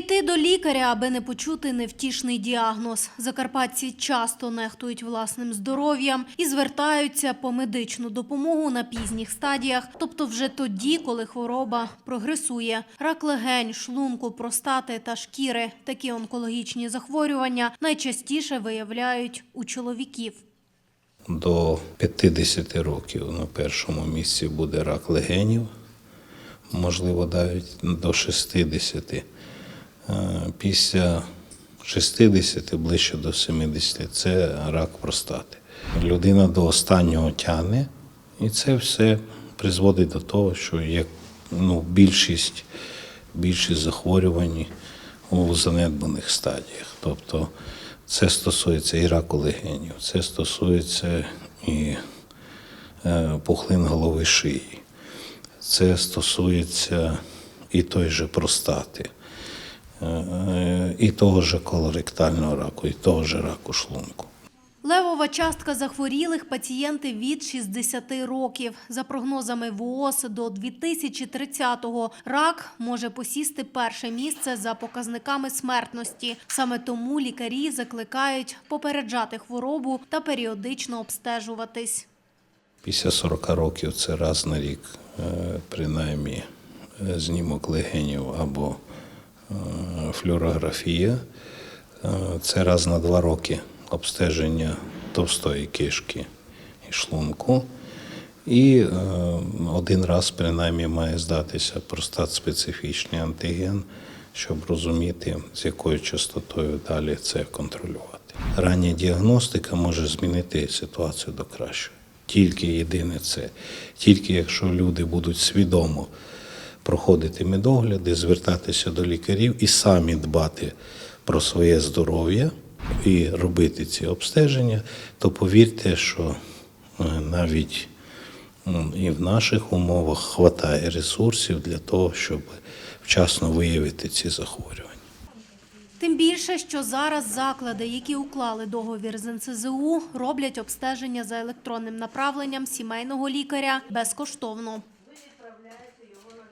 йти до лікаря, аби не почути невтішний діагноз. Закарпатці часто нехтують власним здоров'ям і звертаються по медичну допомогу на пізніх стадіях, тобто вже тоді, коли хвороба прогресує. Рак легень, шлунку, простати та шкіри. Такі онкологічні захворювання найчастіше виявляють у чоловіків. До 50 років на першому місці буде рак легенів, можливо, навіть до 60. Е, Після 60, ближче до 70 це рак простати. Людина до останнього тягне, і це все призводить до того, що є ну, більшість, більшість захворювань у занедбаних стадіях. Тобто це стосується і раку легенів, це стосується і е, пухлин голови шиї, це стосується і той же простати, і того же колоректального раку, і того же раку шлунку. Левова частка захворілих пацієнти від 60 років. За прогнозами ВООЗ, до 2030-го рак може посісти перше місце за показниками смертності. Саме тому лікарі закликають попереджати хворобу та періодично обстежуватись. Після 40 років це раз на рік, е, принаймні, е, знімок легенів або флюорографія. Е, Це раз на два роки обстеження товстої кишки і шлунку. І е, один раз, принаймні, має здатися простат-специфічний антиген, щоб розуміти, з якою частотою далі це контролювати. Рання діагностика може змінити ситуацію до кращого. Тільки єдине це. Тільки якщо люди будуть свідомо проходити медогляди, звертатися до лікарів і самі дбати про своє здоров'я і робити ці обстеження, то повірте, що е, навіть і в наших умовах хватає ресурсів для того, щоб вчасно виявити ці захворювання. Тим більше, що зараз заклади, які уклали договір з НСЗУ, роблять обстеження за електронним направленням сімейного лікаря безкоштовно.